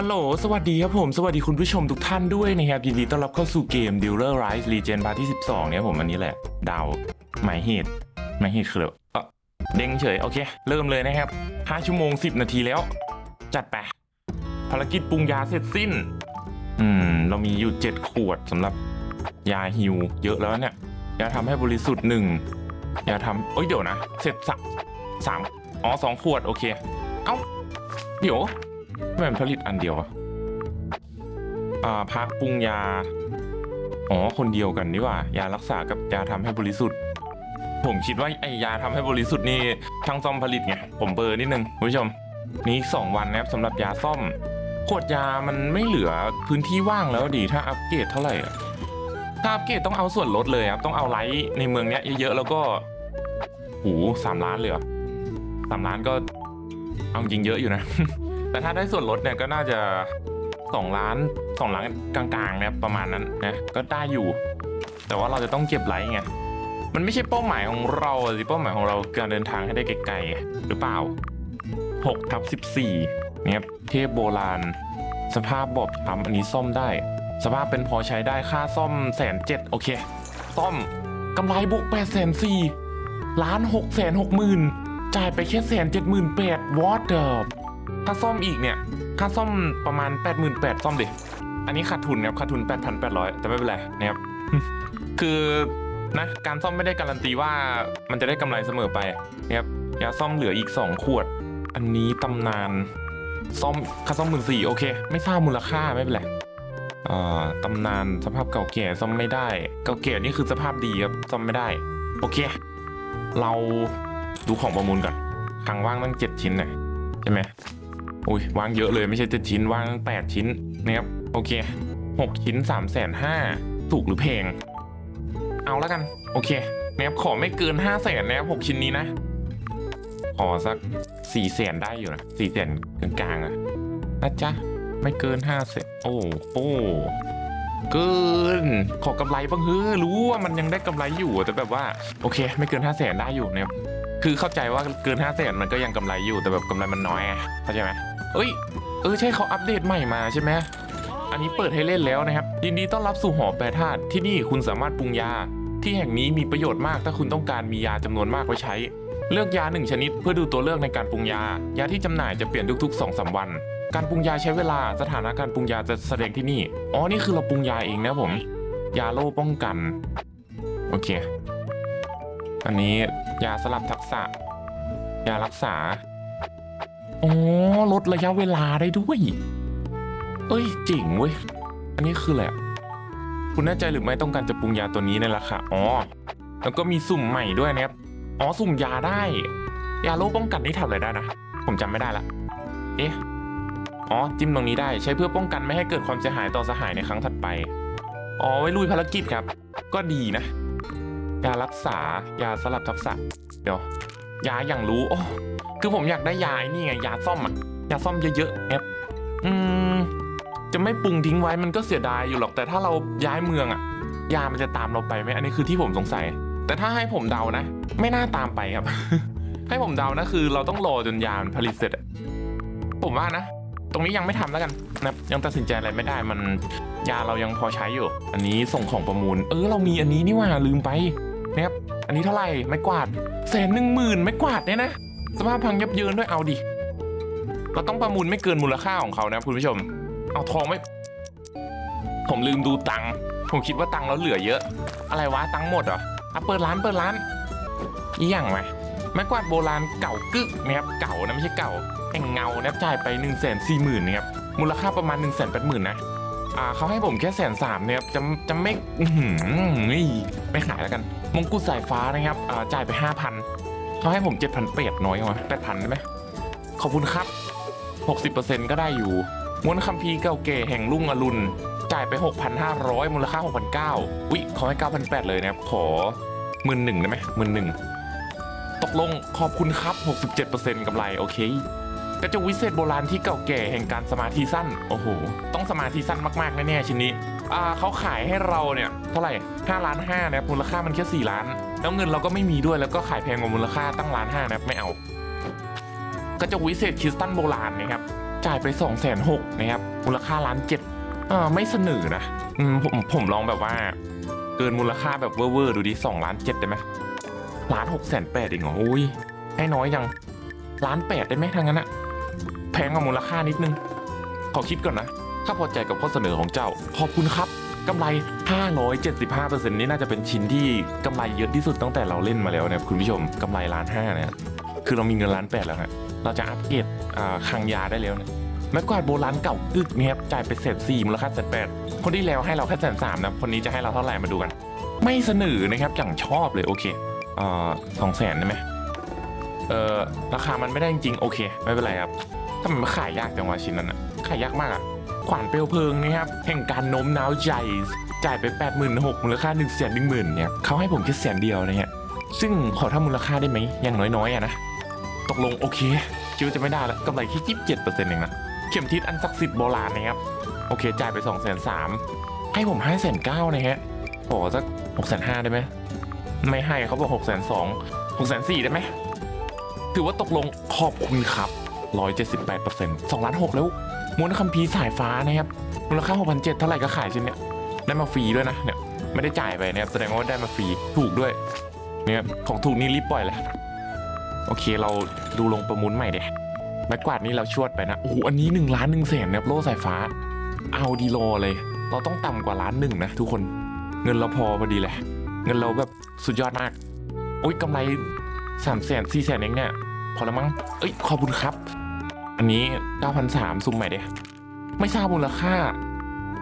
ฮัลโหล สวัสดีครับผม สวัสดีคุณผู้ชมทุกท่านด้วยนะครับ ยินดีต้อนรับเข้าสู่เกม Dealer Rise Legend Part ที่ 12 เนี่ยผมอันนี้แหละ ดาว หมายเหตุ หมายเหตุคือะไรเออเด้งเฉย โอเค เริ่มเลยนะครับ 5 ชั่วโมง 10 นาทีแล้ว จัดไป ภารกิจปรุงยาเสร็จสิ้น อืม เรามีอยู่ 7 ขวดสำหรับยาฮิว เยอะแล้วเนี่ย ยาทำให้บริสุทธิ์หนึ่งยาทำเอ้ยเดี๋ยวนะ เสร็จสามสามอ๋อสองขวดโอเค เอ้า เดี๋ยว ทำไมมันผลิตอันเดียวอะอ่าพักปรุงยา อ๋อ คนเดียวกันนี่ว่า ยารักษากับยาทำให้บริสุทธิ์ ผมคิดว่าไอยาทำให้บริสุทธิ์นี่ทั้งซ่อมผลิตไง ผมเบอร์นิดนึงคุณผู้ชม นี่สองวันนะครับสำหรับยาซ่อม ขวดยามันไม่เหลือพื้นที่ว่างแล้วดีถ้าอัปเกรดเท่าไหร่อะถ้าอัปเกรดต้องเอาส่วนลดเลยครับ ต้องเอาไลท์ในเมืองเนี้ยเยอะๆแล้วก็โหสามล้านเลยเหรอสามล้านก็เอาจริงเยอะอยู่นะ แต่ถ้าได้ส่วนลดเนี่ยก็น่าจะสองล้านสองล้านกลางๆนะครับประมาณนั้นนะก็ได้อยู่ แต่ว่าเราจะต้องเก็บไลท์ไงมันไม่ใช่เป้าหมายของเราสิเป้าหมายของเราการเดินทางให้ได้ไกลๆหรือเปล่า6ทับ14เนี่ยเทพโบราณ สภาพบอบช้ำอันนี้ซ่อมได้ สภาพเป็นพอใช้ได้ค่าซ่อมแสนเจ็ดโอเค ซ่อมกำไรบวกแปดแสนสี่ล้านหกแสนหกหมื่นจ่ายไปแค่แสนเจ็ดหมื่นแปดวอตเดอร์ ถ้าซ่อมอีกเนี่ย ค่าซ่อมประมาณแปดหมื่นแปดซ่อมดิ อันนี้ขาดทุนครับขาดทุนแปดพันแปดร้อยแต่ไม่เป็นไรนะครับ คือนะการซ่อมไม่ได้การันตีว่ามันจะได้กำไรเสมอไปนะครับยาซ่อมเหลืออีกสองขวด อันนี้ตำนาน ซ่อมค่าซ่อมหมื่นสี่โอเค ไม่ทราบมูลค่าไม่เป็นไรอ่อตำนานสภาพเก่าแก่ซ่อมไม่ได้ เก่าแก่นี่คือสภาพดีครับซ่อมไม่ได้ โอเค เราดูของประมูลก่อนคังว่างตั้งเจ็ดชิ้นนะใช่ไหม อุ้ยวางเยอะเลยไม่ใช่เจ็ดชิ้นวางแปดชิ้นนะครับโอเคหกชิ้นสามแสนห้าถูกหรือแพงเอาแล้วกัน โอเคนะครับขอไม่เกินห้าแสนนะครับหกชิ้นนี้นะ ขอสักสี่แสนได้อยู่นะสี่แสนกลางๆอะนะจ๊ะไม่เกินห้าแสนโอ้โอ้เกินขอกำไรบ้างเฮ้อรู้ว่ามันยังได้กำไรอยู่แต่แบบว่าโอเค ไม่เกินห้าแสนได้อยู่เนี่ยคือเข้าใจว่าเกินห้าแสนมันก็ยังกำไรอยู่แต่แบบกำไรมันน้อยไงเข้าใจไหม เอ้ย เออใช่เขาอัปเดตใหม่มาใช่ไหมอันนี้เปิดให้เล่นแล้วนะครับ ยินดีต้อนรับสู่หอแปรธาตุที่นี่คุณสามารถปรุงยา ที่แห่งนี้มีประโยชน์มากถ้าคุณต้องการมียาจำนวนมากไว้ใช้ เลือกยาหนึ่งชนิดเพื่อดูตัวเลือกในการปรุงยา ยาที่จำหน่ายจะเปลี่ยนทุกๆ2อสวัน การปรุงยาใช้เวลาสถานะการปรุงยาจะแสดงที่นี่ อ๋อนี่คือเราปรุงยาเองนะผม ยาโล่ป้องกัน โอเค อันนี้ยาสลับทักษะ ยารักษา อ๋อลดระยะเวลาได้ด้วย เอ้ยเจ๋งเว้ย อันนี้คืออะไรอะคุณแน่ใจหรือไม่ต้องการจะปรุงยาตัวนี้ในราคาอ๋อ แล้วก็มีสุ่มใหม่ด้วยนะครับ อ๋อ สุ่มยาได้ ยาโรคป้องกันนี่ทำอะไรได้นะ ผมจำไม่ได้ละ เอ๊ะ อ๋อ จิ้มตรงนี้ได้ใช้เพื่อป้องกันไม่ให้เกิดความเสียหายต่อสหายในครั้งถัดไป อ๋อ ไว้ลุยภารกิจครับ ก็ดีนะ ยารักษา ยาสลับทักษะเดี๋ยว ยาอย่างรู้โอ้คือผมอยากได้ยาไอ้นี่ไงยาซ่อมอะยาซ่อมเยอะๆแอปอืมจะไม่ปรุงทิ้งไว้มันก็เสียดายอยู่หรอกแต่ถ้าเราย้ายเมืองอะยามันจะตามเราไปไหมอันนี้คือที่ผมสงสัย แต่ถ้าให้ผมเดานะ ไม่น่าตามไปครับ ให้ผมเดานะคือ เราต้องรอจนยามันผลิตเสร็จผมว่านะ ตรงนี้ยังไม่ทำแล้วกันนะยังตัดสินใจอะไรไม่ได้มันยาเรายังพอใช้อยู่ อันนี้ส่งของประมูล เออเรามีอันนี้นี่ว่าลืมไปนะครับ อันนี้เท่าไหร่ไม้กวาดแสนหนึ่งหมื่นไม้กวาดเนี่ยนะ สภาพพังยับเยินด้วยเอาดิเราต้องประมูลไม่เกินมูลค่าของเขานะคุณผู้ชม เอาทองไม่ ผมลืมดูตังค์ผมคิดว่าตังค์เราเหลือเยอะ อะไรวะตังค์หมดเหรออะเปิดร้านเปิดร้านอีหยังไหมไม้กวาดโบราณเก่ากึกนะครับเก่านะไม่ใช่เก่าแห่งเงานะครับจ่ายไป1นึ่งแสนสี่หมื่นนะครับมูลค่าประมาณ1นึ่งแสนแปดหมื่นนะอ่าเขาให้ผมแค่แสนสามนะครับจะจะไม่อื้อหือไม่ไม่ขายแล้วกัน มงกุฎสายฟ้านะครับอ่าจ่ายไปห้าพันเขาให้ผมเจ็ดพันเป็ดน้อยกว่าแปดพันได้ไหมขอบคุณครับหกสิบเปอร์เซ็นต์ก็ได้อยู่ม้วนคัมภีร์เก่าแก่แห่งรุ่งอรุณ จ่ายไป 6,500 มูลค่า 6,900อุ๊ยเขาให้ 9,800 เลยนะครับ ขอหมื่นหนึ่งได้ไหมหมื่นหนึ่งตกลงขอบคุณครับ 67%กำไร โอเคกระจกวิเศษโบราณที่เก่าแก่แห่งการสมาธิสั้น โอ้โห ต้องสมาธิสั้นมาก ๆ แน่ ๆ ชิ้นนี้ อ่าเขาขายให้เราเนี่ยเท่าไหร่5ล้าน5นะครับมูลค่ามันแค่4ล้าน แล้วเงินเราก็ไม่มีด้วยแล้วก็ขายแพงกว่ามูลค่าตั้งล้าน5นะครับไม่เอากระจกวิเศษคริสตัลโบราณนะครับจ่ายไป2องแสนหกนะครับมูลค่าล้านเจ็ดอ่าไม่เสนอนะอืมผมผมลองแบบว่า เกินมูลค่าแบบเวอร์ๆดูดิสองล้านเจ็ดได้ไหมล้านหกแสนแปดเองเหรออุ้ยให้น้อยยังล้านแปดได้ไหมทางนั้นอะแพงกว่ามูลค่านิดนึงขอคิดก่อนนะ ถ้าพอใจกับข้อเสนอของเจ้า ขอบคุณครับกำไร 575%นี่น่าจะเป็นชิ้นที่กำไรเยอะที่สุดตั้งแต่เราเล่นมาแล้วนะครับคุณผู้ชมกำไรล้านห้าเนี่ยคือเรามีเงินล้านแปดแล้วฮะเราจะอัปเกรดอ่าคังยาได้แล้วนะไม้กวาดโบราณเก่ากึกเนี่ยครับจ่ายไปเศษสี่มูลค่าแสนแปดคนที่แล้วให้เราแค่แสนสามนะคนนี้จะให้เราเท่าไหร่มาดูกัน ไม่เสนอนะครับอย่างชอบเลยโอเคอ่าสองแสนได้ไหมเออราคามันไม่ได้จริงๆโอเค ไม่เป็นไรครับถ้ามันขายยากจังวะชิ้นนั้นอะขายยากมากอะ ขวานเปลวเพลิงนะครับแห่งการโน้มน้าวใจจ่ายไป 8 6 0 0 0มูลค่า1นึ่งแสนหนึ่งหมื่นเนี่ยเขาให้ผมแค่แสนเดียวนะฮะซึ่งขอทำมูลค่าได้ไหมอย่างน้อยๆอะนะตกลงโอเคคิดว่าจะไม่ได้ละกำไรแค่ยี่สิบเจ็ดเปอร์เซ็นต์เองนะเข็มทิศอันศักดิ์สิทธิ์โบราณนะครับโอเคจ่ายไป2องแสนสามให้ผมห้าแสนเก้านะฮะขอสักหกแสนห้าได้ไหมไม่ให้เขาบอกหกแสนสองหกแสนสี่ได้ไหมถือว่าตกลงขอบคุณครับร้อยเจ็ดสิบแปดเปอร์เซ็นต์สองล้านหกแล้ว ม้วนคัมภีร์สายฟ้านะครับมูลค่าหกพันเจ็ดเท่าไหร่ก็ขายชิ้นเนี้ยได้มาฟรีด้วยนะเนี่ยไม่ได้จ่ายไปเนี่ยแสดงว่าได้มาฟรีถูกด้วยเนี่ยของถูกนี่รีบปล่อยเลยโอเคเราดูลงประมูลใหม่เดี๋ยไม้กวาดนี่เราชวดไปนะโอ้โหอันนี้หนึ่งล้านหนึ่งแสนเนี่ยโล่สายฟ้า เอาดีโลเลย เราต้องต่ำกว่าล้านหนึ่งนะทุกคนเงินเราพอพอดีเลยเงินเราแบบสุดยอดมากโอ้ยกำไรสามแสนสี่แสนเองเนี่ยพอแล้วมั้งเอ้ยขอบคุณครับ อันนี้เก้าพันสามซุ่มใหม่เดียไม่ทราบมูลค่า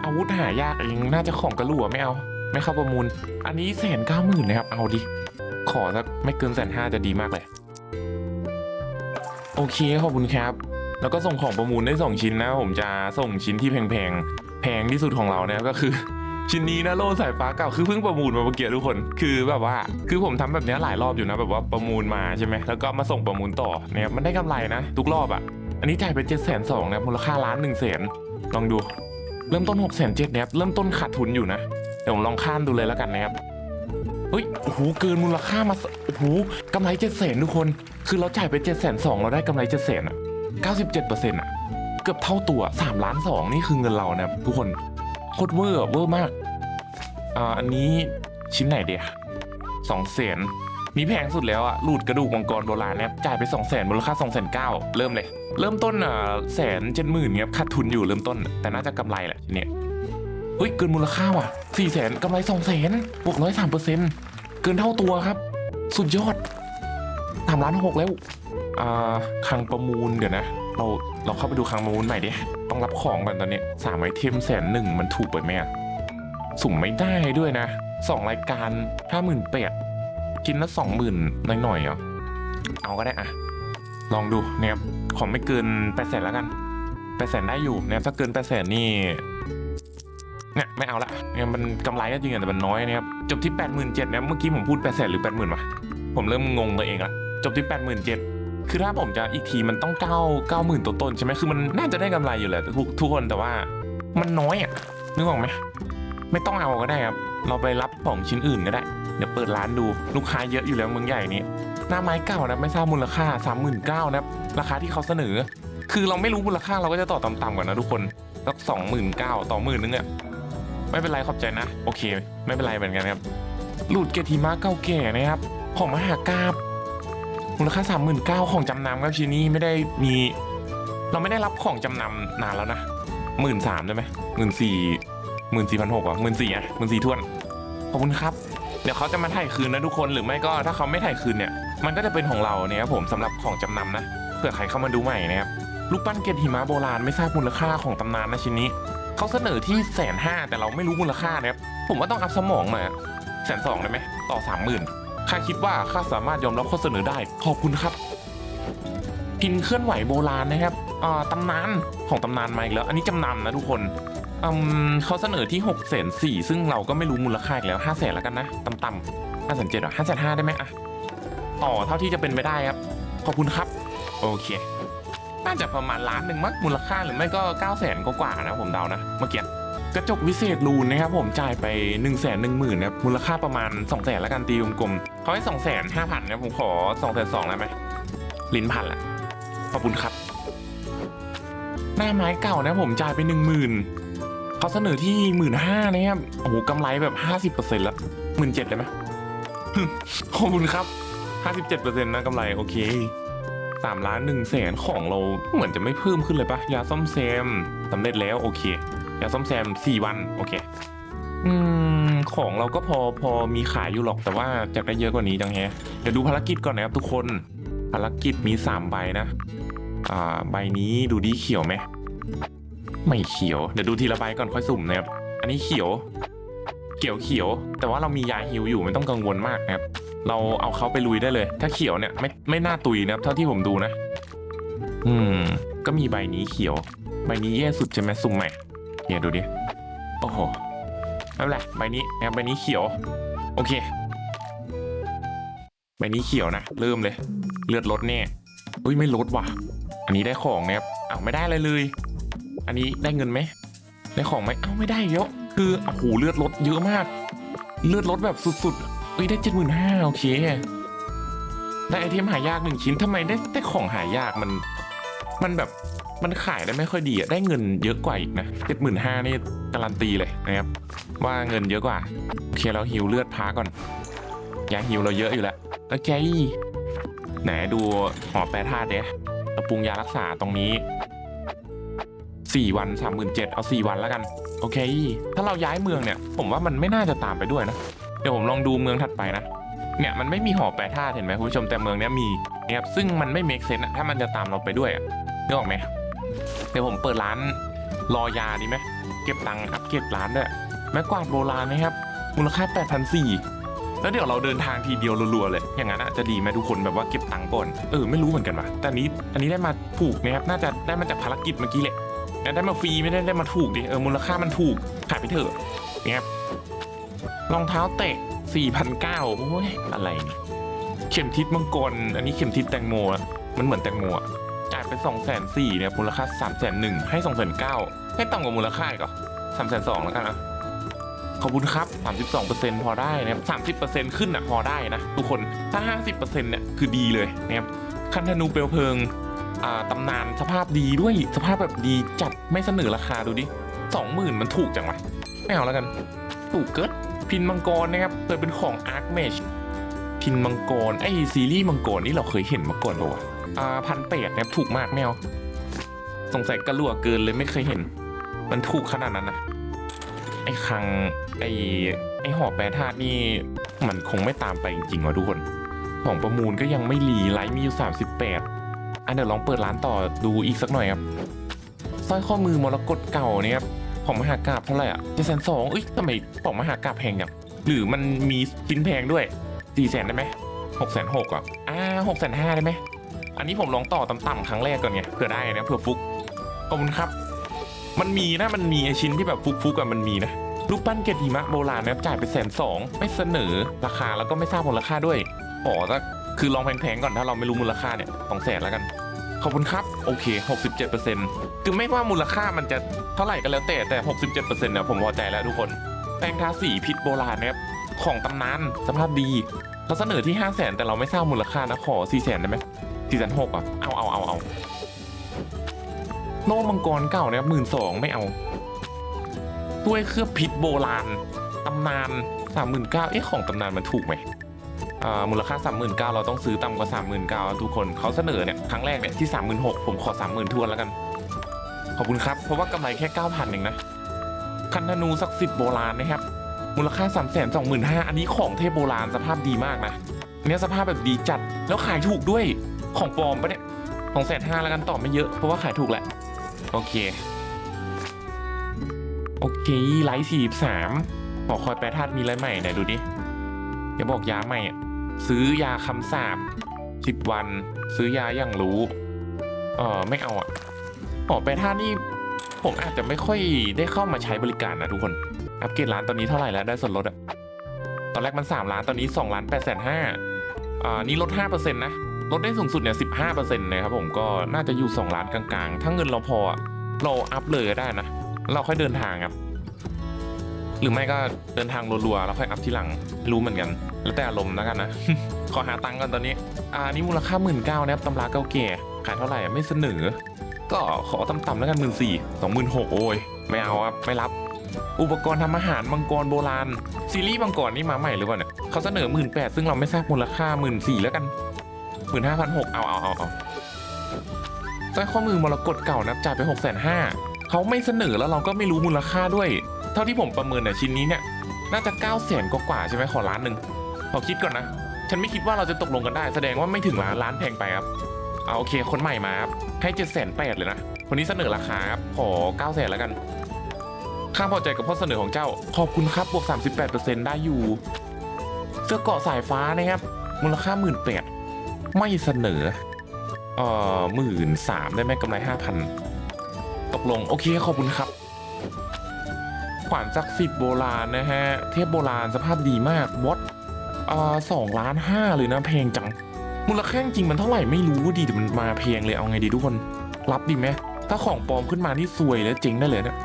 อาวุธหายากเองน่าจะของกระหลัวไม่เอา ไม่เข้าประมูล อันนี้แสนเก้าหมื่นนะครับ เอาดิ ขอสักไม่เกินแสนห้าจะดีมากเลย โอเคขอบคุณครับ แล้วก็ส่งของประมูลได้สองชิ้นนะ ผมจะส่งชิ้นที่แพงๆ แพงที่สุดของเราเนี่ยก็คือชิ้นนี้นะโล่สายฟ้าเก่าคือเพิ่งประมูลมาเมื่อกี้ทุกคน คือแบบว่า คือผมทำแบบนี้หลายรอบอยู่นะ แบบว่าประมูลมาใช่ไหมแล้วก็มาส่งประมูลต่อเนี่ยมันได้กำไรนะ ทุกรอบอะ่ะ อันนี้จ่ายไปเจ็ดแสนสองนะมูลค่าล้านหนึ่งแสนลองดู เริ่มต้น6กแสนเจ็ดนะครับเริ่มต้นขาดทุนอยู่นะเดี๋ยวผมลองข้ามดูเลยแล้วกันนะครับเฮ้ยโอ้โหเกินมูลค่ามาโอ้โหกำไรเจ็ดแสนทุกคน คือเราจ่ายไปเจ็ดแสนสองเราได้กำไรเจ็ดแสนอะเก้าสิบเจ็ดเปอร์เซ็นต์อะเกือบเท่าตัวสามล้านสองนี่คือเงินเรานะครับทุกคนโคตรเวอร์เวอร์มากอ่าอันนี้ชิ้นไหนเดียสองแสน มีแพงสุดแล้วอะหลุดกระดูกมังกรโบราณเนี่ยจ่ายไป 2 0 0แสนมูลค่า2 9 0 0 0เริ่มเลย เริ่มต้นอะแสนเจ็ดหมื่นเงี้ยขาดทุนอยู่เริ่มต้น แต่น่าจะกำไรแหละทีเนี้ยเฮ้ย เกินมูลค่าว่ะสี่แสนกำไรสองแสนบวกร้อยสามเปอร์เซ็นต์เกินเท่าตัวครับ สุดยอดสามล้านหกแล้วอ่าคังประมูลเดี๋ยวนะ เราเราเข้าไปดูคังประมูลใหม่ดิต้องรับของก่อนตอนนี้สามไอเทมแสนหนึ่งมันถูกไปไหมอะสุ่มไม่ได้ด้วยนะสองรายการห้าหมื่นแปด ชิ้นละสองหมื่นหน่อยๆเหรอเอาก็ได้อะลองดูเนี่ยขอไม่เกินแปดแสนแล้วกันแปดแสนได้อยู่เนี่ยถ้าเกินแปดแสนนี่เนี่ยไม่เอาละเนี่ยมันกำไรก็จริงอะแต่มันน้อยนะครับจบที่แปดหมื่นเจ็ดเนี่ยเมื่อกี้ผมพูดแปดแสนหรือแปดหมื่นวะผมเริ่มงงตัวเองละจบที่แปดหมื่นเจ็ดคือถ้าผมจะอีกทีมันต้องเก้าเก้าหมื่นต้นๆใช่ไหมคือมันน่าจะได้กำไรอยู่แหละทุกทุกคนแต่ว่ามันน้อยอะนึกออกไหมไม่ต้องเอาก็ได้ครับเราไปรับของชิ้นอื่นก็ได้ เดี๋ยวเปิดร้านดูลูกค้าเยอะอยู่แล้วเมืองใหญ่นี้หน้าไม้เก่านะไม่ทราบมูลค่า 39,000นะครับราคาที่เขาเสนอ คือเราไม่รู้มูลค่าเราก็จะต่อต่ำๆก่อนนะทุกคนสักสองหมื่นเก้าต่อหมื่นนึงอะไม่เป็นไรขอบใจนะ โอเค ไม่เป็นไรเหมือนกันครับหลุดเกยรติมาเก่าแก่นะครับ ของมหากราบมูลค่าสามหมื่นเก้าของจำนำครับชิ้นนี้ไม่ได้มี เราไม่ได้รับของจำนำนานแล้วนะหมื่นสามได้ไหมหมื่นสี่ หมื่นสี่พันหกอะหมื่นสี่อะหมื่นสี่ทวน ขอบคุณครับ เดี๋ยวเขาจะมาถ่ายคืนนะทุกคนหรือไม่ก็ถ้าเขาไม่ถ่ายคืนเนี่ย มันก็จะเป็นของเราเนี่ยครับผมสำหรับของจำนำนะ เผื่อใครเข้ามาดูใหม่นะครับรูปปั้นเกตหิมะโบราณไม่ทราบมูลค่าของตำนานนะชิ้นนี้เขาเสนอที่แสนห้าแต่เราไม่รู้มูลค่านะครับผมว่าต้องอัพสมองหน่แสนสองได้ไหมต่อสามหมื่นข้าคิดว่าข้าสามารถยอมรับข้อเสนอได้ขอบคุณครับพินเคลื่อนไหวโบราณนะครับอ่าตำนานของตำนานมาอีกแล้ว อันนี้จำนำนะทุกคน อืมเขาเสนอที่6กแสนสี่ซึ่งเราก็ไม่รู้มูลค่าอีกแล้ว5้าแสนแล้วกันนะต่ำๆห้าแสนเจ็ดหรอห้าแสนห้าได้ไหมอะต่อเท่าที่จะเป็นไปได้ครับ ขอบคุณครับ โอเคน่าจะประมาณล้านหนึ่งมั้งมูลค่าหรือไม่ก็9ก้าแสนกว่านะผมเดานะเมื่อกี้กระจกวิเศษรูนนะครับผมจ่ายไป1นึ่งแสนหนึ่งหมื่นนะครับมูลค่าประมาณ2องแสนแล้วกันตีกลมๆเขาให้สองแสนห้าพันนะผมขอ2องแสนสองได้ไหมลิ้นพันละขอบคุณครับ หน้าไม้เก่านะผมจ่ายไปหนึ่งหมื่น เขาเสนอที่หมื่นห้านะครับโอ้โหกำไรแบบห้าสิบเปอร์เซ็นต์ละหมื่นเจ็ดได้ไหมขอบคุณครับห้าสิบเจ็ดเปอร์เซ็นต์นะกำไรโอเคสามล้านหนึ่งแสนของเราเหมือนจะไม่เพิ่มขึ้นเลยปะยาซ่อมแซมสำเร็จแล้วโอเค ยาซ่อมแซมสี่วันโอเค อืมของเราก็พอพอมีขายอยู่หรอกแต่ว่าจะได้เยอะกว่านี้จังแฮะเดี๋ยวดูภารกิจก่อนนะครับทุกคนภารกิจมีสามใบนะ อ่าใบนี้ดูดีเขียวไหม ไม่เขียว เดี๋ยวดูทีละใบก่อนค่อยสุ่มนะครับ อันนี้เขียว เขียวเขียว แต่ว่าเรามียาฮิวอยู่ไม่ต้องกังวลมากนะครับ เราเอาเขาไปลุยได้เลย ถ้าเขียวเนี่ยไม่ไม่น่าตุยนะครับ เท่าที่ผมดูนะ อืม ก็มีใบนี้เขียว ใบนี้แย่สุดใช่ไหมสุ่มใหม่เดี๋ยวดูดิ โอ้โหไม่เป็นไรใบนี้นะครับใบนี้เขียว โอเค ใบนี้เขียวนะ เริ่มเลย เลือดลดแน่อุ้ยไม่ลดว่ะ อันนี้ได้ของนะครับอ้าวไม่ได้อะไรเลย อันนี้ได้เงินไหมได้ของไหมเอ้าไม่ได้เยอะคือโอ้โหเลือดลดเยอะมาก เลือดลดแบบสุดๆเอ้ยได้เจ็ดหมื่นห้าโอเคได้ไอเทมหายากหนึ่งชิ้นทำไมได้ได้ของหายากมัน มันแบบมันขายได้ไม่ค่อยดีอะได้เงินเยอะกว่าอีกนะเจ็ดหมื่นห้านี่การันตีเลยนะครับ ว่าเงินเยอะกว่าโอเคเราฮิวเลือดพักก่อนยาฮิวเราเยอะอยู่แล้วโอเคไหนดูหอแปรธาตุเด้ปรุงยารักษาตรงนี้ สี่วันสามหมื่นเจ็ดเอาสี่วันแล้วกัน โอเค ถ้าเราย้ายเมืองเนี่ย ผมว่ามันไม่น่าจะตามไปด้วยนะ เดี๋ยวผมลองดูเมืองถัดไปนะ เนี่ยมันไม่มีหอแปรธาตุเห็นไหมคุณผู้ชมแต่เมืองเนี้ยมีนี่ยครับซึ่งมันไม่เมคเซนอะถ้ามันจะตามเราไปด้วยอะนึกออกไหมเดี๋ยวผมเปิดร้านรอยาดีไหมเก็บตังค์อัพเก็บร้านด้วยไม้กวาดโบราณนะครับมูลค่า8 0 0แล้วเดี๋ยวเราเดินทางทีเดียวรัวๆเลย อย่างนั้นอะจะดีไหมทุกคนแบบว่าเก็บตังค์ก่อนเออไม่รู้เหมือนกันว่ะแต่อันนี้อันนี้ได้มาถูกนะครับน่าจะได้มาจากภารกิจเมื่อกี้แหละ แต่ได้มาฟรีไม่ได้ได้มาถูกดิเออมูลค่ามันถูกขายไปเถอะเนี่ยครับรองเท้าเตะ4,900โอ้ยอะไรเนี่ยเข็มทิศมังกรอันนี้เข็มทิศแตงโมมันเหมือนแตงโมจ่ายไป2 4 0 0 0เนี่ยมูลค่า3 1 0 0 0ให้2 9 0 0ให้ต่ำกว่ามูลค่าอีกเหรอ3 2 0 0แล้วกันนะขอบคุณครับ 32%พอได้นะครับ30%ขึ้นอะพอได้นะ ทุกคนถ้า 50%เนี่ยคือดีเลยนะครับคันธนูเปลวเพลิง ตำนานสภาพดีด้วยสภาพแบบดีจัดไม่เสนอราคาดูดิ20,000มันถูกจังวะไม่เอาแล้วกัน ถูกเกิดพินมังกรนะครับเคยเป็นของ Arc Mage พินมังกรไอซีรีส์มังกรนี่เราเคยเห็นมาก่อนปะวะอ่าพันเปดนะครับถูกมากแมวสงสัยกระลัวเกินเลยไม่เคยเห็น มันถูกขนาดนั้นนะไอ้คังไอ้ไอ้หอแปรธาตุนี่มันคงไม่ตามไปจริงๆว่ะทุกคน ของประมูลก็ยังไม่รีไลท์มีอยู่ 38 อันเดี๋ยวลองเปิดร้านต่อดูอีกสักหน่อยครับสร้อยข้อมือมรกตเก่าเนี่ยครับของมหากราบเท่าไหร่อะเจ็ดแสนสองเอ้ยทำไมของมหากราบแพงจังหรือมันมีชิ้นแพงด้วยสี่แสนได้ไหมหกแสนหกอะอ่าหกแสนห้าได้ไหมอันนี้ผมลองต่อต่ำๆครั้งแรกก่อนไงเผื่อได้นะเผื่อฟุกขอบคุณครับ มันมีนะมันมีไอชิ้นที่แบบฟุกๆอะมันมีนะรูปปั้นเกติมะโบราณนะจ่ายไปแสนสองไม่เสนอราคาแล้วก็ไม่ทราบมูลค่าด้วยอ๋อสัก คือลองแพงๆก่อนถ้าเราไม่รู้มูลค่าเนี่ยสองแสนแล้วกัน ขอบคุณครับ โอเค 67%คือไม่ว่ามูลค่ามันจะเท่าไหร่ก็แล้วแต่แต่ 67%เนี่ยผมพอใจแล้วทุกคน แปรงทาสีพิษโบราณนะครับของตำนานสภาพดีเราเสนอที่ 5 0 0แสนแต่เราไม่ทราบมูลค่านะขอ 4 0 0แสนได้ไหม4 6 0 0อะเอาเอาเอาเอาโล่มังกรเก่าเนี่ยหมื่นสองไม่เอาด้วยเครื่อบพิษโบราณตำนานสามหมื่นเก้าเอ๊ะของตำนานมันถูกไหม มูลค่าสามหมื่นเก้าเราต้องซื้อต่ำกว่าสามหมื่นเก้าทุกคนเขาเสนอเนี่ยครั้งแรกเนี่ยที่สามหมื่นหกผมขอสามหมื่นทวนแล้วกัน ขอบคุณครับ เพราะว่ากำไรแค่เก้าพันเองนะ คันธนูศักดิ์สิทธิ์โบราณนะครับ มูลค่าสามแสนสองหมื่นห้าอันนี้ของเทพโบราณสภาพดีมากนะเนี่ยสภาพแบบดีจัดแล้วขายถูกด้วยของปลอมปะเนี่ยสองแสนห้าแล้วกันตอบไม่เยอะเพราะว่าขายถูกแหละ โอเค โอเคไลท์สี่สามหอคอยแปรธาตุมีอะไรใหม่ไหนดูดิอย่าบอกยาใหม่อะ ซื้อยาคำสาบสิบวัน ซื้อยาอย่างรู้ เออไม่เอาอะหอแปรธาตุนี่ผมอาจจะไม่ค่อยได้เข้ามาใช้บริการนะทุกคน อัปเกรดร้านตอนนี้เท่าไหร่แล้วได้ส่วนลดอะตอนแรกมัน 3 ล้านตอนนี้2ล้าน8แสนห้าอ่านี่ลด5%นะลดได้สูงสุดเนี่ย15%นะครับผมก็น่าจะอยู่2ล้านกลางๆ ถ้าเงินเราพอเราอัพเลยก็ได้นะ เราค่อยเดินทางครับ หรือไม่ก็เดินทางรัวๆแล้วค่อยอัพทีหลังรู้เหมือนกัน แล้วแต่อารมณ์แล้วกันนะ ขอหาตังค์ก่อนตอนนี้ อ่านี่มูลค่าหมื่นเก้านะครับตำราเก่าแก่ขายเท่าไหร่อะไม่เสนอ ก็ขอต่ำๆแล้วกันหมื่นสี่สองหมื่นหกโอ้ยไม่เอาครับไม่รับ อุปกรณ์ทำอาหารมังกรโบราณ ซีรีส์มังกรนี่มาใหม่หรือเปล่าเนี่ยเขาเสนอหมื่นแปดซึ่งเราไม่ทราบมูลค่าหมื่นสี่แล้วกันหมื่นห้าพันหกเอาเอาเอาเอาสร้อยข้อมือมรกตเก่านับจ่ายไปหกแสนห้าเขาไม่เสนอแล้วเราก็ไม่รู้มูลค่าด้วย เท่าที่ผมประเมินเนี่ยชิ้นนี้เนี่ยน่าจะ9ก้าแสนกว่าใช่ไหมขอล้านหนึ่ง ขอคิดก่อนนะ ฉันไม่คิดว่าเราจะตกลงกันได้ แสดงว่าไม่ถึงล้านล้านแพงไปครับ เอาโอเค คนใหม่มาครับ ให้เจ็ดแสนแปดเลยนะ คนนี้เสนอราคาครับ ขอ9ก้าแสนแล้วกัน ข้าพอใจกับข้อเสนอของเจ้า ขอบคุณครับ บวก 38%ได้อยู่ เสื้อเกาะสายฟ้านะครับ มูลค่า1 8ื่นแปดไม่เสนอ เอ่อหมื่นสามได้ไหมกำไร5,000ตกลง โอเค ขอบคุณครับ ขวานศักดิ์สิทธิ์โบราณนะฮะ เทพโบราณสภาพดีมากวอต อ่อสองล้านห้าเลยนะเพลงจัง มูลค่าจริงมันเท่าไหร่ไม่รู้ดิแต่มันมาเพลงเลยเอาไงดีทุกคน รับดีไหมถ้าของปลอมขึ้นมานี่ซวยแล้วเจ๊งได้เลยเนะ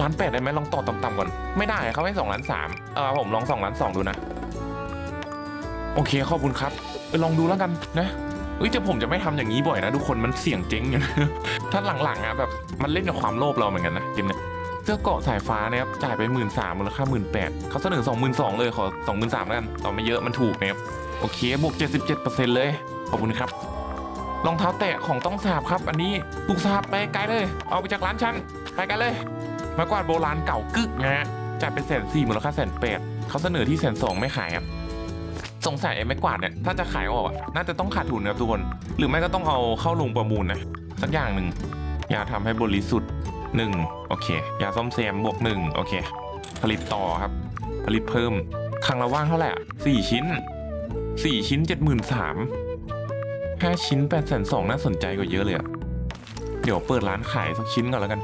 ล้านแปดได้ไหมลองต่อต่ำๆก่อน ไม่ได้เขาให้สองล้านสามเออผมลองสองล้านสองดูนะ โอเคขอบคุณครับไปลองดูแล้วกันนะเอ้ยแต่ผมจะไม่ทำอย่างนี้บ่อยนะทุกคนมันเสี่ยงเจ๊งอยู่นะถ้าหลังๆอะแบบมันเล่นกับความโลภเราเหมือนกันนะเกมเนี้ย สื้อเกาะสายฟ้านะครับจ่ายไปหมื่นสามมูลค่าหมื่นแปดเขาเสนอสองหมื่นสองเลยขอสองหมื่นสามแล้วกันต่อไม่เยอะมันถูกนะครับโอเคบวกเจ็ดสิบเจ็ดเปอร์เซ็นต์เลย ขอบคุณครับรองเท้าแตะของต้องสาบครับ อันนี้ถูกสาบไปไกลเลย เอาไปจากร้านฉันไปกันเลยไม้กวาดโบราณเก่ากึกนะฮะจ่ายเป็นแสนสี่มูลค่าแสนแปดเขาเสนอที่แสนสองไม่ขายครับสงสัยไอ้ไม้กวาดเนี่ยถ้าจะขายออกน่าจะต้องขาดทุนนะทุกคน หรือไม่ก็ต้องเอาเข้าลงประมูลนะสักอย่างหนึ่งอย่าทำให้บริสุทธิ์ หนึ่งโอเค ยาซ่อมแซมบวกหนึ่งโอเค ผลิตต่อครับ ผลิตเพิ่มครั้งละว่างเท่าไหร่สี่ชิ้นสี่ชิ้นเจ็ดหมื่นสามห้าชิ้นแปดแสนสองน่าสนใจกว่าเยอะเลยอะเดี๋ยวเปิดร้านขายสักชิ้นก่อนแล้วกัน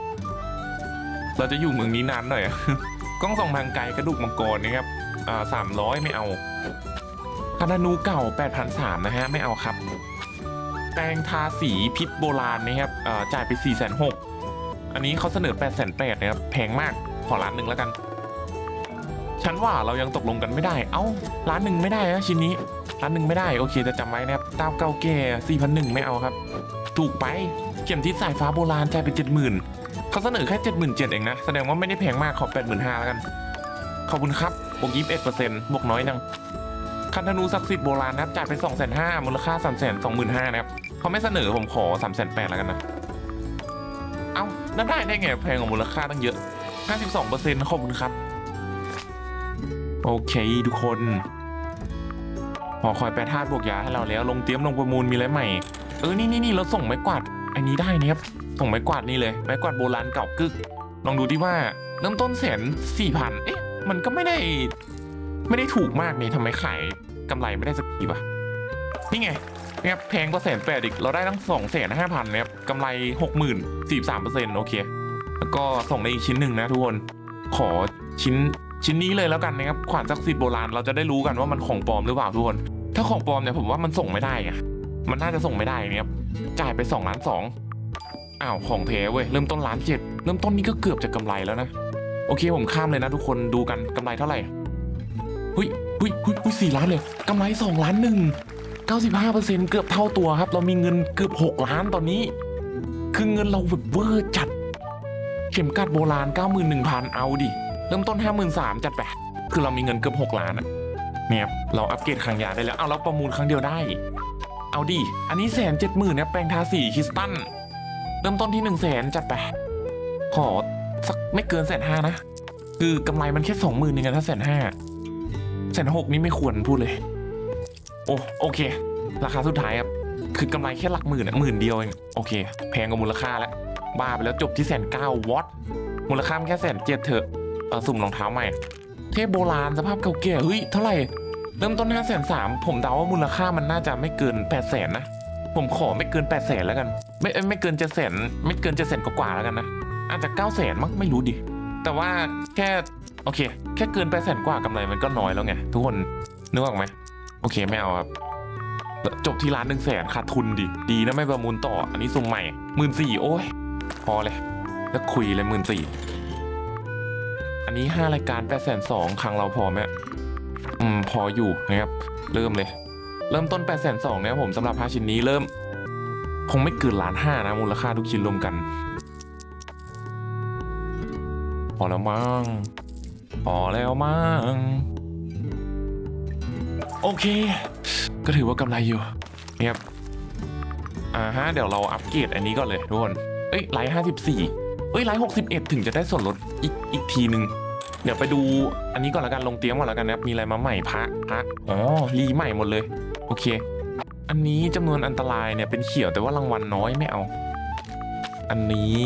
เราจะอยู่เมืองนี้นานหน่อยกล้องส่องทางไกลกระดูกมังกรนะครับ อ่าสามร้อยไม่เอาคานานูเก่าแปดพันสามนะฮะ ไม่เอาครับ แปรงทาสีพิษโบราณนะครับ อ่าจ่ายไปสี่แสนหก อันนี้เขาเสนอแปดแสนแปดนะครับแพงมากขอล้านหนึ่งแล้วกัน ฉันว่าเรายังตกลงกันไม่ได้ เอ้าล้านหนึ่งไม่ได้นะชิ้นนี้ล้านหนึ่งไม่ได้โอเคจะจำไว้นะครับดาวเก่าแก่สี่พันหนึ่งไม่เอาครับ ถูกไปเข็มทิศสายฟ้าโบราณจ่ายไปเจ็ดหมื่นเขาเสนอแค่เจ็ดหมื่นเจ็ดเองนะ แสดงว่าไม่ได้แพงมากขอแปดหมื่นห้าแล้วกัน ขอบคุณครับบวกยี่สิบเอ็ดเปอร์เซ็นต์บวกน้อยนังคันธนูศักดิ์สิทธิ์โบราณนะครับจ่ายไปสองแสนห้ามูลค่าสามแสนสองหมื่นห้านะครับเขาไม่เสนอผมขอสามแสนแปดแล้วกันนะ เอ้า นั่นได้ได้ไงแพงกว่ามูลค่าตั้งเยอะห้าสิบสองเปอร์เซ็นต์ขอบคุณครับ โอเคทุกคนหอคอยแปรธาตุบวกยาให้เราแล้ว ลงเตรียมลงประมูลมีอะไรใหม่ เออ นี่นี่นี่เราส่งไม้กวาดอันนี้ได้นะครับ ส่งไม้กวาดนี่เลย ไม้กวาดโบราณเก่ากึก ลองดูที่ว่าเริ่มต้นแสนสี่พันเอ๊ะ มันก็ไม่ได้ ไม่ได้ถูกมากนี่ทำไมขายกำไรไม่ได้สักทีวะนี่ไง นะครับแพงกว่าแสนแปดอีก เราได้ทั้งสองแสนห้าพันนะครับกำไรหกหมื่นสี่สามเปอร์เซ็นต์โอเค แล้วก็ส่งในอีกชิ้นหนึ่งนะทุกคน ขอชิ้นชิ้นนี้เลยแล้วกันนะครับ ขวานศักดิ์สิทธิ์โบราณ เราจะได้รู้กันว่ามันของปลอมหรือเปล่าทุกคน ถ้าของปลอมเนี่ยผมว่ามันส่งไม่ได้ไงมันน่าจะส่งไม่ได้นะครับจ่ายไป2ล้านสองอ้าวของแท้เว้ย เริ่มต้นล้านเจ็ดเริ่มต้นนี้ก็เกือบจะกำไรแล้วนะ โอเคผมข้ามเลยนะทุกคนดูกันกำไรเท่าไหร่หุยหุยหุยหุยสี่ล้านเลยกำไรสองล้านหนึ่ง เก้าสิบห้าเปอร์เซ็นเกือบเท่าตัวครับ เรามีเงินเกือบหกล้านตอนนี้ คือเงินเราแบบเวอร์จัด เข็มกัดโบราณเก้าหมื่นหนึ่งพันเอาดิ เริ่มต้นห้าหมื่นสามจัดไปคือเรามีเงินเกือบหกล้านอะเนี่ยครับเราอัปเกรดคลังยาได้แล้ว เอาเราประมูลครั้งเดียวได้ เอาดิ อันนี้แสนเจ็ดหมื่นเนี่ยแปลงทาสีคริสตัลเริ่มต้นที่หนึ่งแสนจัดไป ขอสักไม่เกินแสนห้านะ คือกำไรมันแค่สองหมื่นเองนะถ้าแสนห้าแสนหกนี่ไม่ควรพูดเลย โอ้โอเค ราคาสุดท้ายครับคือกำไรแค่หลักหมื่นอะหมื่นเดียวเองโอเค แพงกว่ามูลค่าแล้วบ้าไปแล้วจบที่แสนเก้าวอตมูลค่าแค่แสนเจ็ดเถอะเออสุ่มรองเท้าใหม่ เทพโบราณสภาพเก่าแก่เฮ้ยเท่าไหร่เริ่มต้นห้าแสนสามผมเดาว่ามูลค่ามันน่าจะไม่เกินแปดแสนนะผมขอไม่เกินแปดแสนแล้วกัน ไม่ไม่เกินเจ็ดแสนไม่เกินเจ็ดแสนกว่าแล้วกันนะอาจจะเก้าแสนมั้งไม่รู้ดิแต่ว่าแค่โอเค แค่เกินแปดแสนกว่ากำไรมันก็น้อยแล้วไงทุกคนนึกออกไหม โอเคไม่เอาครับ จบที่ร้านหนึ่งแสนขาดทุนดิ ดีนะไม่ประมูลต่อ อันนี้ส่งใหม่หมื่นสี่โอ้ย พอเลย แล้วคุยเลยหมื่นสี่อันนี้ห้ารายการแปดแสนสองครั้งเราพอไหมอืมพออยู่นะครับ เริ่มเลย เริ่มต้น8ปดแสนสองนะครับผมสำหรับห้าชิ้นนี้เริ่ม คงไม่เกินล้านห้านะมูลค่าทุกชิ้นรวมกันพอแล้วมั้งพอแล้วมั้ง โอเค ก็ถือว่ากำไรอยู่เนี่ยครับอ่าฮะเดี๋ยวเราอัปเกรดอันนี้ก่อนเลยทุกคนเอ้ยไลท์ห้าสิบสี่เอ้ยไลท์หกสิบเอ็ดถึงจะได้ส่วนลดอีกอีกทีหนึ่งเดี๋ยวไปดูอันนี้ก่อนละกันลงเตียมก่อนละกันนะครับมีอะไรมาใหม่พระพระอ๋อรีใหม่หมดเลย โอเค อันนี้จำนวนอันตรายเนี่ยเป็นเขียวแต่ว่ารางวัลน้อยไม่เอา อันนี้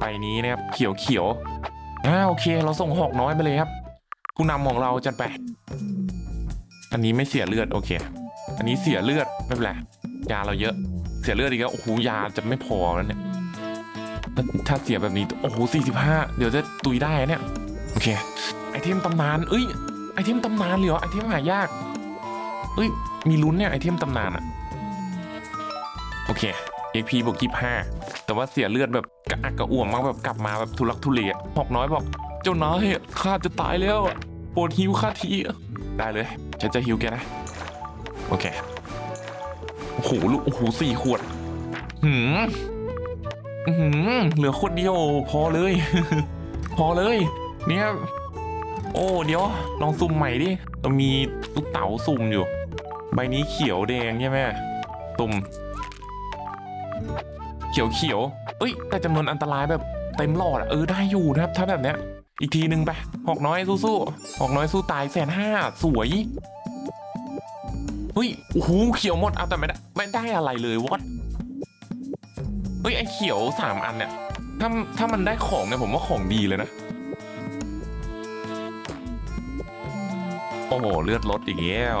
ไปนี้นะครับเขียวเขียวอ่าโอเค เราส่งหอกน้อยไปเลยครับผู้นำของเราจัดไป อันนี้ไม่เสียเลือดโอเค อันนี้เสียเลือดไม่เป็นไรยาเราเยอะ เสียเลือดอีกแล้วโอ้โหยาจะไม่พอแล้วเนี่ยถ้าเสียแบบนี้โอ้โหสี่สิบห้าเดี๋ยวจะตุยได้เนี่ยโอเคไอเทมตำนานเอ้ยไอเทมตำนานเลยเหรอไอเทมหายากเอ้ยมีลุ้นเนี่ยไอเทมตำนานอะโอเค AP บวกยี่ห้าแต่ว่าเสียเลือดแบบกระอักกระอ่วมมากแบบกลับมาแบบทุลักทุเลหอกน้อยบอก เจ้านายข้าจะตายแล้ว ปรดฮิวข้าทีได้เลย ฉันจะฮิวแกนะ โอเค โอ้โหลูกโอ้โหสี่ขวด หืมหืมเหลือขวดเดียว พอเลย พอเลย เนี่ย โอ้ เดี๋ยว ลองซุ่มใหม่ดิเรามีลูกเต๋าซุ่มอยู่ ใบนี้เขียวแดงใช่ไหมตุ่มเขียวเขียว เอ้ย แต่จำนวนอันตรายแบบเต็มหลอดอะเออได้อยู่นะครับ ถ้าแบบเนี้ย อีกทีหนึ่งไปหอกน้อยสู้ๆหอกน้อยสู้ตายแสนห้าสวยเฮ้ยโอ้โหเขียวหมดเอาแต่ไม่ได้ไม่ได้อะไรเลยวอดเฮ้ยไอเขียวสามอันเนี่ยถ้าถ้ามันได้ของเนี่ยผมว่าของดีเลยนะ โอ้โหเลือดลดอีกแล้ว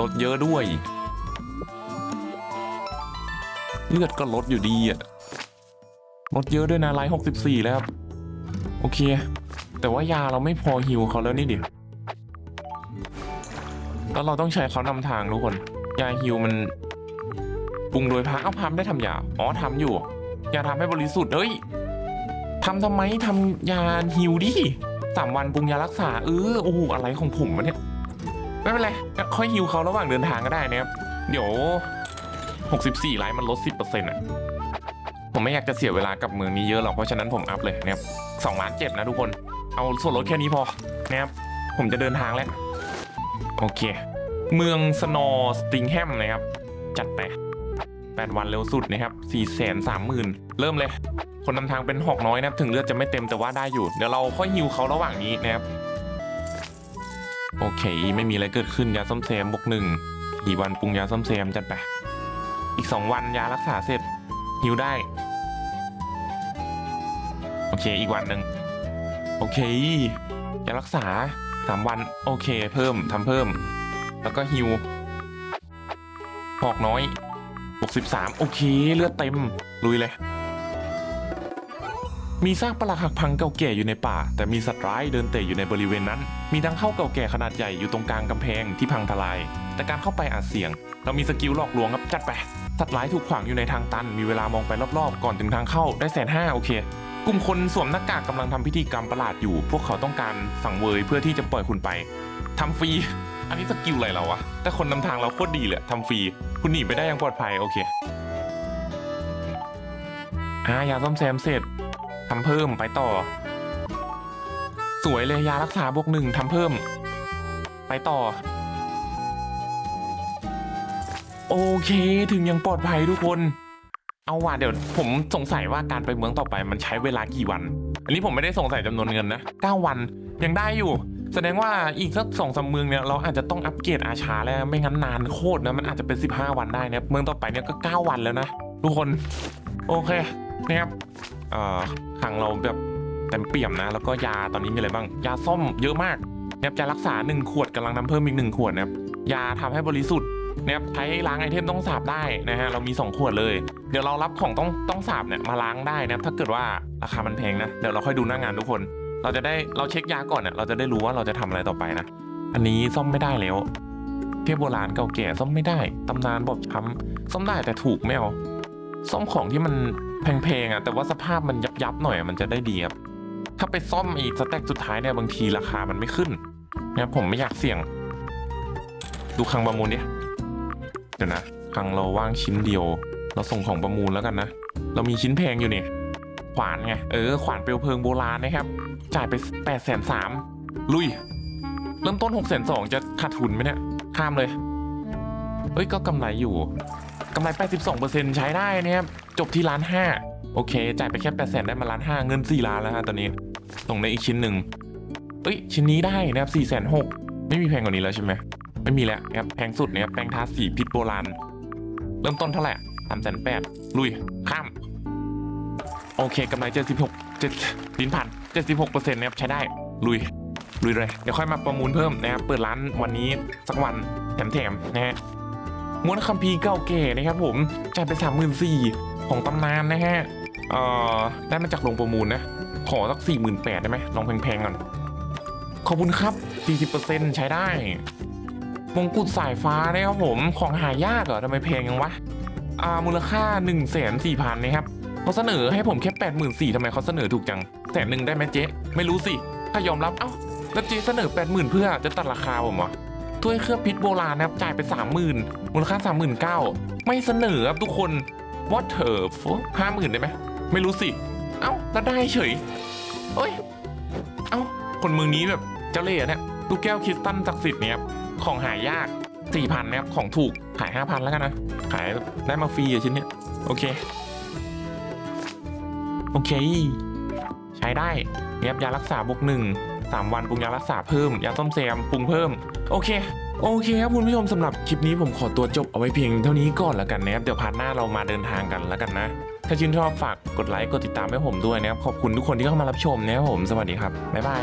ลดเยอะด้วย เลือดก็ลดอยู่ดีอะ ลดเยอะด้วยนะไลท์หกสิบสี่แล้วครับ โอเค แต่ว่ายาเราไม่พอฮิวเขาแล้วนี่เดียวแล้วเราต้องใช้เขานำทางทุกคน ยาฮิวมันปรุงโดยพระเอาพามได้ทำยา อ๋อทำอยู่ ยาทำให้บริสุทธิ์เอ้ยทำทำไมทำยาฮิวดิสามวันปรุงยารักษาเออโอ้โหอะไรของผมวะเนี่ยไม่เป็นไรค่อยฮิวเขาระหว่างเดินทางก็ได้นะครับ เดี๋ยว 64ไลท์มันลด 10%อะ ผมไม่อยากจะเสียเวลากับเมืองนี้เยอะหรอกเพราะฉะนั้นผมอัพเลยนะครับ2ล้านเจ็ดนะทุกคน เอาส่วนลดแค่นี้พอนะครับผมจะเดินทางแล้วโอเค เมืองสโนสติงแฮมนะครับ จัดไป8วันเร็วสุดนะครับ4 3 0 0 0 0เริ่มเลย คนนำทางเป็นหอกน้อยนะครับ ถึงเลือดจะไม่เต็มแต่ว่าได้อยู่ เดี๋ยวเราค่อยฮิวเขาระหว่างนี้นะครับ โอเค ไม่มีอะไรเกิดขึ้นยาส้มแซมบวกหนึ่งกี่วันปรุงยาส้มแซมจัดไป อีก2วันยารักษาเสร็จฮิวได้ โอเคอีกวันหนึ่งโอเคยารักษาสามวัน โอเค เพิ่มทำเพิ่ม แล้วก็ฮิวหอกน้อย 63 โอเค เลือดเต็ม ลุยเลย มีซากปรักหักพังเก่าแก่อยู่ในป่า แต่มีสัตว์ร้ายเดินเตะอยู่ในบริเวณนั้น มีทางเข้าเก่าแก่ขนาดใหญ่อยู่ตรงกลางกำแพงที่พังทลาย แต่การเข้าไปอาจเสี่ยง เรามีสกิลหลอกลวงครับจัดไปสัตว์ร้ายถูกขวางอยู่ในทางตัน มีเวลามองไปรอบๆ ก่อนถึงทางเข้าได้แสนห้าโอเค กลุ่มคนสวมหน้ากากกำลังทำพิธีกรรมประหลาดอยู่ พวกเขาต้องการสังเวยเพื่อที่จะปล่อยคุณไปทำฟรี อันนี้สกิลอะไรเราวะ แต่คนนำทางเราโคตรดีเลยทำฟรี คุณหนีไปได้อย่างปลอดภัยโอเคอ่ายาซ่อมแซมเสร็จทำเพิ่มไปต่อ สวยเลยยารักษาบวกหนึ่งทำเพิ่ม ไปต่อ โอเคถึงยังปลอดภัยทุกคน เอาว่ะเดี๋ยวผมสงสัยว่าการไปเมืองต่อไปมันใช้เวลากี่วัน อันนี้ผมไม่ได้สงสัยจำนวนเงินนะ 9 วันยังได้อยู่ แสดงว่าอีกสักสองสามเมืองเนี่ยเราอาจจะต้องอัปเกรดอาชาแล้วไม่งั้นนานโคตรนะมันอาจจะเป็น 15 วันได้นะเมืองต่อไปเนี่ยก็ 9 วันแล้วนะทุกคนโอเคนะครับเอ่อขังเราแบบเต็มเปี่ยมนะ แล้วก็ยาตอนนี้มีอะไรบ้าง ยาส้มเยอะมากนะครับยารักษา 1 ขวดกำลังนำเพิ่มอีก 1 ขวดนะครับยาทำให้บริสุทธิ์ นะครับใช้ล้างไอเทมต้องสาบได้นะฮะเรามี 2 ขวดเลย เดี๋ยวเรารับของต้องต้องสาบเนี่ยมาล้างได้นะครับถ้าเกิดว่าราคามันแพงนะเดี๋ยวเราค่อยดูหน้างานทุกคน เราจะได้เราเช็คยาก่อนเนี่ยเราจะได้รู้ว่าเราจะทำอะไรต่อไปนะอันนี้ซ่อมไม่ได้แล้ว เทพโบราณเก่าแก่ซ่อมไม่ได้ตำนานบอบช้ำซ่อมได้แต่ถูกไม่เอาซ่อมของที่มันแพงๆอะแต่ว่าสภาพมันยับๆหน่อยมันจะได้ดีครับถ้าไปซ่อมอีกสเต็กสุดท้ายเนี่ยบางทีราคามันไม่ขึ้นนะครับผมไม่อยากเสี่ยง ดูคังประมูลดิเดี๋ยวนะครั้งเราว่างชิ้นเดียว เราส่งของประมูลแล้วกันนะ เรามีชิ้นแพงอยู่นี่ขวานไง เออ ขวานเปลวเพลิงโบราณนะครับ จ่ายไปแปดแสนสามลุย เริ่มต้นหกแสนสองจะขาดทุนไหมเนี่ย ข้ามเลยเฮ้ย ก็กำไรอยู่ กำไร 82%ใช้ได้นะครับ จบที่ล้านห้าโอเค จ่ายไปแค่8แสนได้มาล้านห้าเงิน4ล้านแล้วฮะตอนนี้ ส่งได้อีกชิ้นหนึ่งเอ้ย ชิ้นนี้ได้นะครับ4แสนหกไม่มีแพงกว่านี้แล้วใช่ไหม ไม่มีแล้วนะครับแพงสุดเนะครับแปรงทาสีพิษโบราณ เริ่มต้นเท่าไหร่สามแสนแปดลุย ข้าม โอเคกำไร76 7ลิ้นพัน76%นต์นะครับใช้ได้ ลุย ลุยเลย เดี๋ยวค่อยมาประมูลเพิ่มนะครับ เปิดร้านวันนี้สักวันแถมๆนะฮะม้วนคัมภีร์เก่าแก่นะครับผมจ่ายไปสามหมื่นสี่ของตำนานนะฮะเอ่อได้มาจากโรงประมูลนะ ขอสักสี่หมื่นแปดได้ไหมลองแพงๆก่อนขอบคุณครับสี่สิบเปอร์เซ็นใช้ได้ มงกุฎสายฟ้านะครับผมของหายากเหรอทำไมแพงยังวะอ่ามูลค่า1นึ่งแสนสี่พันนะครับเขาเสนอให้ผมแค่แปดหมื่นสี่ทำไมเขาเสนอถูกจังแสนหนึ่งได้ไหมเจ๊ไม่รู้สิถ้ายอมรับเอ้าแล้วเจ๊เสนอแปดหมื่นเพื่อจะตัดราคาผมเหรอถ้วยเครื่องพิษโบราณนะครับจ่ายไปสามหมื่นมูลค่าสามหมื่นเก้าไม่เสนอครับทุกคนว่าเถอะห้าหมื่นได้ไหมไม่รู้สิเอ้าแล้วได้เฉยเอ้ยเอ้าคนเมืองนี้แบบเจ้าเล่ห์เนี่ยลูกแก้วคริสตัลศักดิ์สิทธิ์เนี่ยครับ ของหายากสี่พันนะครับ ของถูกขายห้าพันแล้วกันนะ ขายได้มาฟรีอะชิ้นเนี้ยโอเค โอเค ใช้ได้เนี่ยบยารักษาบวกหนึ่งสามวันปรุงยารักษาเพิ่ม ยาต้มแซมปรุงเพิ่ม โอเคโอเคครับคุณผู้ชมสำหรับคลิปนี้ผมขอตัวจบเอาไว้เพียงเท่านี้ก่อนแล้วกันนะครับ เดี๋ยวพาร์ทหน้าเรามาเดินทางกันแล้วกันนะ ถ้าชื่นชอบฝากกดไลค์กดติดตามให้ผมด้วยนะครับ ขอบคุณทุกคนที่เข้ามารับชมนะครับผม สวัสดีครับ บ๊ายบาย